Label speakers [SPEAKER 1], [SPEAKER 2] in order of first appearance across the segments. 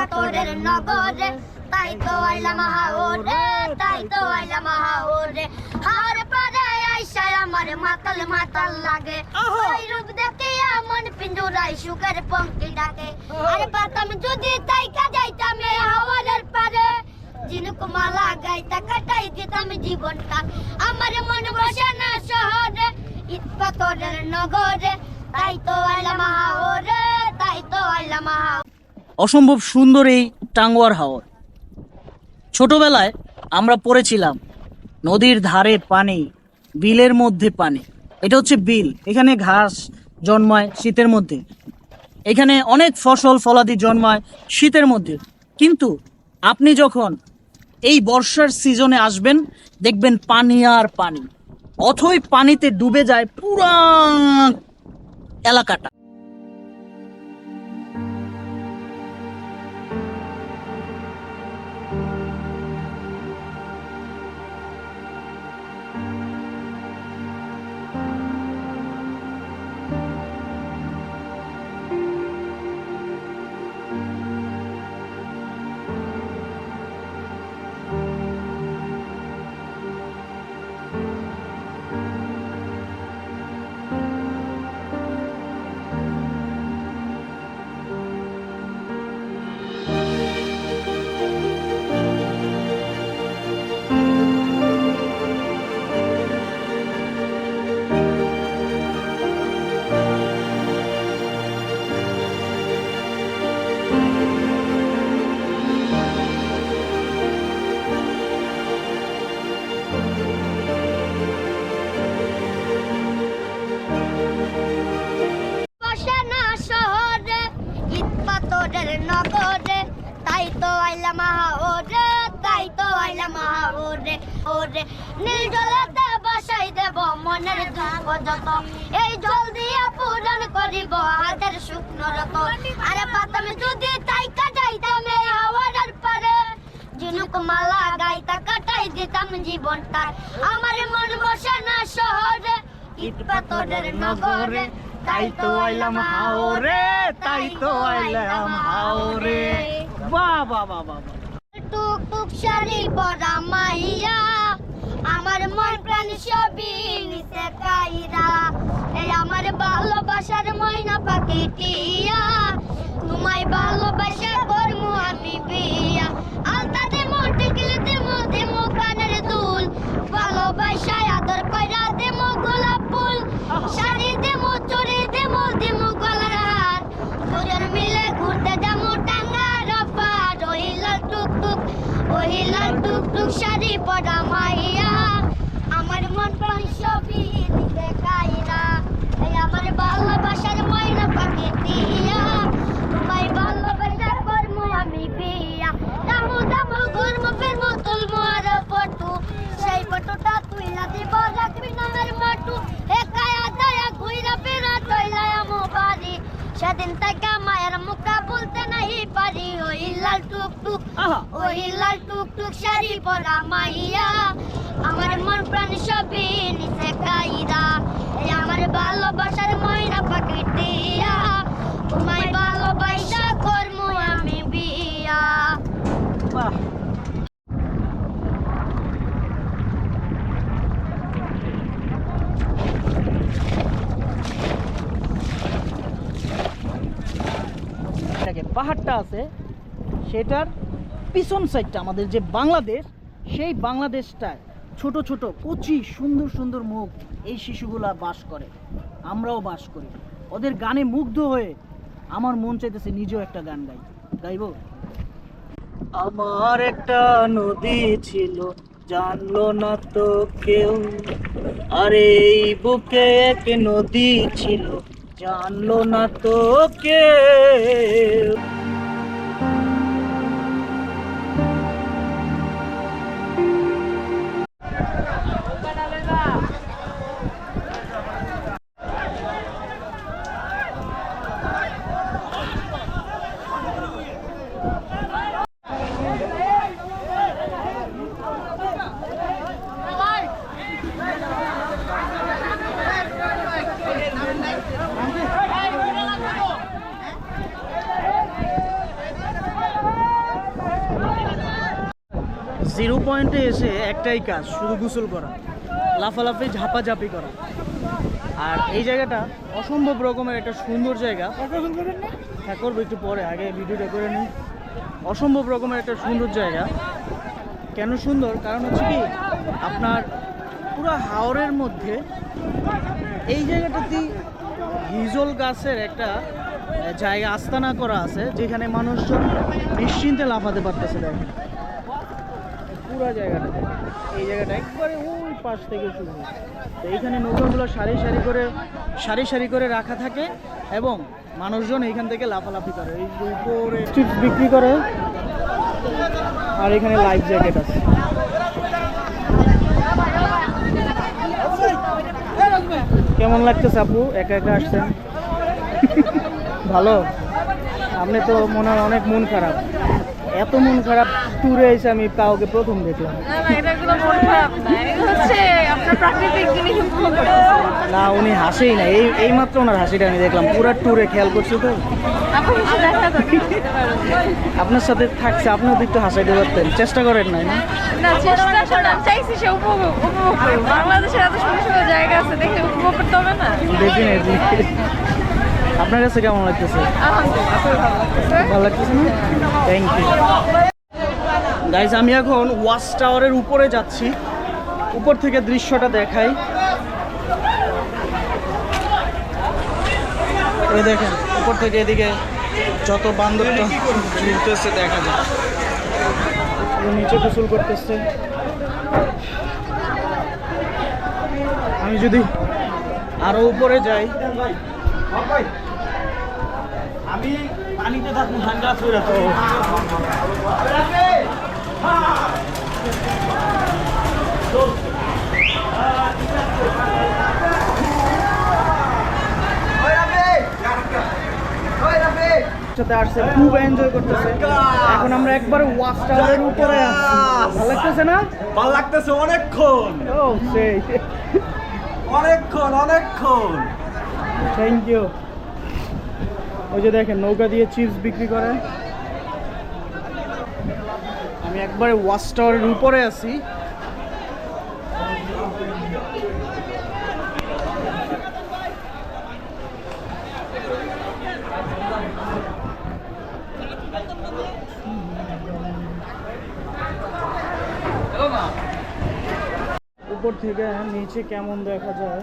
[SPEAKER 1] পাথরের নগরে তাই তো আইলাম হাওরে তাই তো আইলাম হাওরে। হাওর পারে আইসা আমার মাতাল মাতাল লাগে। ওই রূপ দেখে মন পিঞ্জুরাই সুগার পঙ্কি ডাকে। আরে পাতাম যদি তাই কাজাইতাম এই হাওয়ারের পারে। জিনুক মালা গাইতা কাটাই দিতাম জীবনটা। আমার মন বসে না শহরে ইট পাথরের নগরে। তাই তো আইলাম হাওরে তাই তো আইলাম হাওরে।
[SPEAKER 2] অসম্ভব সুন্দর এই টাঙ্গুয়ার হাওর। ছোটবেলায় আমরা পড়েছিলাম নদীর ধারে পানি, বিলের মধ্যে পানি। এটা হচ্ছে বিল। এখানে ঘাস জন্মায় শীতের মধ্যে। এখানে অনেক ফসল ফলাদি জন্মায় শীতের মধ্যে। কিন্তু আপনি যখন এই বর্ষার সিজনে আসবেন, দেখবেন পানি আর পানি। অথই পানিতে ডুবে যায় পুরা এলাকাটা।
[SPEAKER 1] আইলাম হাওরে তাই তো আইলাম হাওরে ওরে। নীল জলেতে বসাই দেব মনের দুঃখ যত। এই জল দিয়া পূরণ করিব হাতের শুকনো রত। আরে পাতাম যদি তাই কাটাইতাম এই হাওয়ার পারে। ঝিনুক মালা গাইতা কাটাই দিতাম জীবনটা আমার মন বসে না শহরে, ইট পাথরের নগরে।
[SPEAKER 2] তাই তো আইলাম হাওরে, তাই তো আইলাম হাওরে।
[SPEAKER 1] টুক টুক মাইয়া আমার মন আমার ভালোবাসার ময়না পাখি টিয়া তোমায় ভালোবাসা লাল টুক টুক শাড়ি পরা মাইয়া। আমার মন প্রাণ দিতে কাইরা এই আমার ভালোবাসার ময়না পাখি দিয়া। তোমায় ভালোবাসা করমু আমি বিয়া দামু দামু ঘুরমু ফিরমু তুলমু আর ফটো সেই ফটোটা তুইলা দিব সেদিন থেকে মায়ের মুখা বলতে নাই পারি। ওই লাল টুক টুক ওই লাল টুক টুক শাড়ি পরা মাইয়া আমার মন প্রাণ সবই নিচে কাইরা আমার ভালোবাসার ময়না পাখি টিয়া তোমায় ভালোবাসা করমু আমি বিয়া।
[SPEAKER 2] বাহ। পাহাড়টা আছে সেটার পিছন সাইডটা আমাদের যে বাংলাদেশ, সেই বাংলাদেশটায় ছোট ছোট, কচি, সুন্দর সুন্দর মুখ এই শিশুগুলা বাস করে। আমরাও বাস করি। ওদের গানে মুগ্ধ হয়ে আমার মন চাইতেছে নিজেও একটা গান গাই। গাইবো? আমার একটা নদী ছিল, জানলো না তো কেউ। আরে এই বুকে এক নদী ছিল, জানলো না তো কেউ। জিরো পয়েন্টে এসে একটাই কাজ শুধু গোসল করা। লাফালাফি ঝাপাঝাপি করা। আর এই জায়গাটা অসম্ভব রকমের একটা সুন্দর জায়গা। হ্যাঁ করব একটু পরে আগে ভিডিওটা করে নিই। অসম্ভব রকমের একটা সুন্দর জায়গা। কেন সুন্দর? কারণ হচ্ছে কি আপনার পুরো হাওরের মধ্যে এই জায়গাটাতে হিজল গাছের একটা জায়গা আস্তানা করা আছে যেখানে মানুষজন নিশ্চিন্তে লাফাতে পারতেছে দেখেন। পুরো জায়গাটা। এই জায়গাটা একবারে ওই পাশ থেকে শুরু। তো এইখানে নৌকাগুলো সারি সারি করে, সারি সারি করে রাখা থাকে এবং মানুষজন এইখান থেকে লাফালাফি করে। এই উপরে চিপস বিক্রি করে, আর এখানে লাইফ জ্যাকেট আছে। কেমন লাগতেছে আপু? একা একা আসছেন? ভালো? আপনি তো মনে হয় অনেক মন খারাপ। এত মন খারাপ ট্যুরে এসে আমি কাউকে প্রথম দেখলাম।
[SPEAKER 3] না
[SPEAKER 2] উনি হাসেই না। এই এই মাত্র ওনার হাসিটা আমি দেখলাম। পুরো ট্যুরে খেয়াল করছি তো?
[SPEAKER 3] আপনার সাথে
[SPEAKER 2] থাকছে আপনিও তো একটু হাসাইতে পারতেন। চেষ্টা করেন নাই না? আপনার কাছে কেমন লাগতেছে?
[SPEAKER 3] ভালো লাগতেছে।
[SPEAKER 2] ভালো লাগতেছে না? থ্যাংক ইউ গাইজ আমি এখন ওয়াচ টাওয়ারের উপরে যাচ্ছি। উপর থেকে দৃশ্যটা দেখাই। এই দেখেন উপর থেকে এদিকে যত ঝুলতেছে দেখা যায়। নিচে গোসল করতেছে। আমি যদি আরও উপরে যাই। আমি পানিতে থাকব ঠান্ডা সাথে আসছে খুব এনজয় করতেছে। এখন আমরা একবার ওয়াচ টাওয়ারের উপরে আছি। ভালো লাগতেছে না?
[SPEAKER 4] ভালো লাগতেছে অনেকক্ষণ।
[SPEAKER 2] ও সেই।
[SPEAKER 4] অনেকক্ষণ অনেকক্ষণ।
[SPEAKER 2] থ্যাংক ইউ ওই যে দেখেন নৌকা দিয়ে চিপস বিক্রি করে আমি একবারে ওয়াচ টাওয়ারের উপরে আছি। উপর থেকে নিচে কেমন দেখা যায়?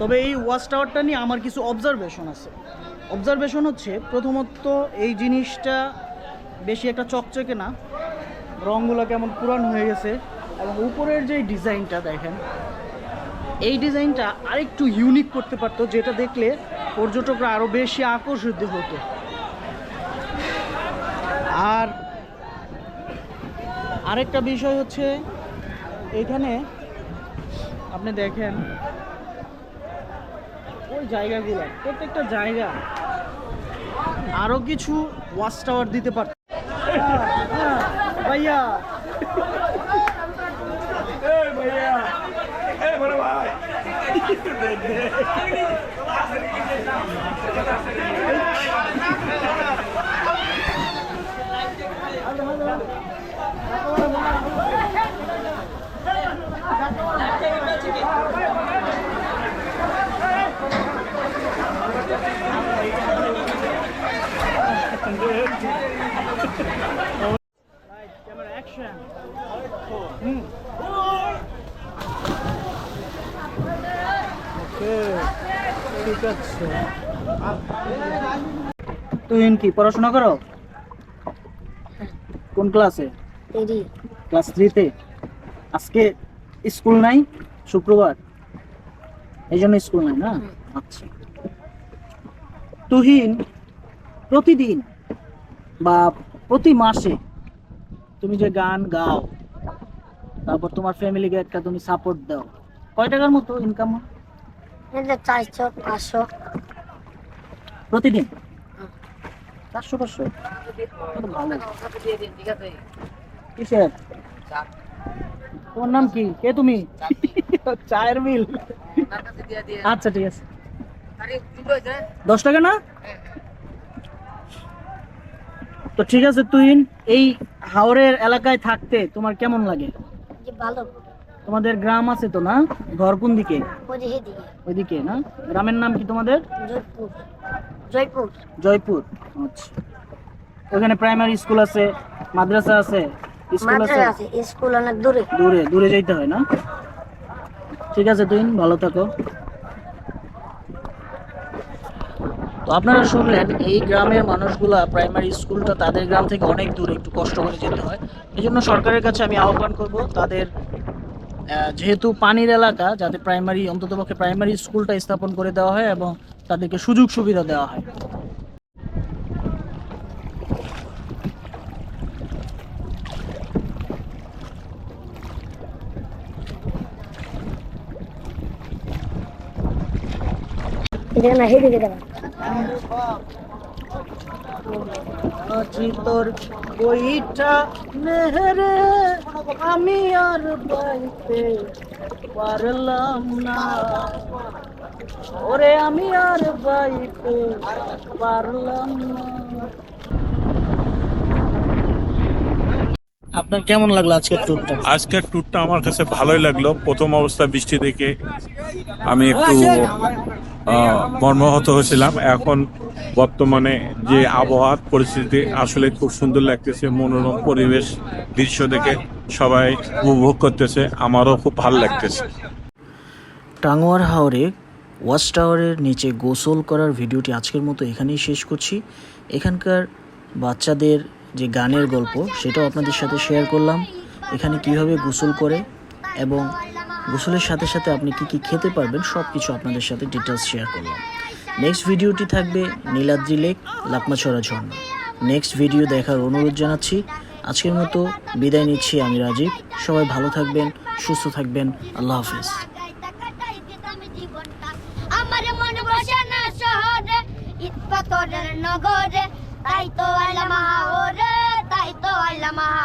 [SPEAKER 2] তবে এই ওয়াচ টাওয়ারটা নিয়ে আমার কিছু অবজারভেশন আছে। অবজারভেশন হচ্ছে, প্রথমত এই জিনিসটা বেশি একটা চকচকে না। রঙগুলো কেমন পুরান হয়ে গেছে এবং উপরের যে ডিজাইনটা দেখেন, এই ডিজাইনটা আরেকটু ইউনিক করতে পারতো, যেটা দেখলে পর্যটকরা আরও বেশি আকর্ষিত হতো। আর আরেকটা বিষয় হচ্ছে, এখানে আপনি দেখেন ওই জায়গাগুলো প্রত্যেকটা জায়গা। আরও কিছু ওয়াচ টাওয়ার দিতে পারত। ভাইয়া। ভাইয়া। তুই কি পড়াশোনা করো? কোন ক্লাসে? ক্লাস থ্রিতে? আজকে স্কুল নাই শুক্রবার। এই জন্য স্কুল নাই না? আচ্ছা। তুহিন প্রতিদিন বা প্রতি মাসে তুমি যে গান গাও তারপর তোমার ফ্যামিলিকে একটা তুমি সাপোর্ট দাও কয় টাকার মতো ইনকাম
[SPEAKER 1] এটা চারশো পাঁচশো।
[SPEAKER 2] প্রতিদিন? চারশো পাঁচশো? কিসের? তোমার নাম কি? কে তুমি? চায়ের মিল। আচ্ছা ঠিক আছে। দশ টাকা না? তো ঠিক আছে তুই এই হাওরের এলাকায় থাকতে তোমার কেমন লাগে?
[SPEAKER 1] ভালো।
[SPEAKER 2] তোমাদের গ্রাম আছে তো না? ঘর কোন দিকে? ওইদিকে না? গ্রামের নাম কি তোমাদের?
[SPEAKER 1] জয়পুর। জয়পুর।
[SPEAKER 2] আচ্ছা। ওখানে প্রাইমারি স্কুল আছে মাদ্রাসা আছে স্কুল আছে?
[SPEAKER 1] স্কুল অনেক দূরে।
[SPEAKER 2] দূরে দূরে যাইতে হয় না? ঠিক আছে তুই ভালো থাকো। তো আপনারা শুনলেন এই গ্রামের মানুষগুলা প্রাইমারি স্কুলটা তাদের গ্রাম থেকে অনেক দূরে একটু কষ্ট করে যেতে হয়। এই জন্য সরকারের কাছে আমি আহ্বান করব তাদের যেহেতু পানির এলাকা, যাতে প্রাইমারি অন্ততপক্ষে প্রাইমারি স্কুলটা স্থাপন করে দেওয়া হয় এবং তাদেরকে সুযোগ সুবিধা দেওয়া হয়।
[SPEAKER 1] এদিকে না হেদিকে দেবা
[SPEAKER 2] আজি তোর বইটা নেহরে আমি আর বাইতে পারলাম না। ওরে আমি আর বাইতে পারলাম না। আপনার কেমন লাগল আজকের ট্যুরটা
[SPEAKER 5] আজকের ট্যুরটা আমার কাছে ভালোই লাগল। প্রথম অবস্থা বৃষ্টি দেখে আমি একটু মর্মাহত হয়েছিলাম। এখন বর্তমানে যে আবহাওয়ার পরিস্থিতি আসলে খুব সুন্দর লাগতেছে মনোরম পরিবেশ দৃশ্য দেখে সবাই উপভোগ করতেছে। আমারও খুব ভালো লাগতেছে।
[SPEAKER 2] টাঙ্গুয়ার হাওরে ওয়াচ টাওয়ারের নিচে গোসল করার ভিডিওটি আজকের মতো এখানেই শেষ করছি। এখানকার বাচ্চাদের যে গানের গল্প, সেটাও আপনাদের সাথে শেয়ার করলাম। এখানে কীভাবে গোসল করে এবং গোসলের সাথে সাথে আপনি কি কি খেতে পারবেন সব কিছু আপনাদের সাথে ডিটেলস শেয়ার করলাম। নেক্সট ভিডিওটি থাকবে নীলাদ্রি লেক লাকমাছড়া ঝর্ণা। নেক্সট ভিডিও দেখার অনুরোধ জানাচ্ছি। আজকের মতো বিদায় নিচ্ছি আমি রাজীব। সবাই ভালো থাকবেন, সুস্থ থাকবেন। আল্লাহ হাফিজ।
[SPEAKER 1] নগরে। তাই তো আইলাম হাওরে তাই তো আল্লাহ হাওরে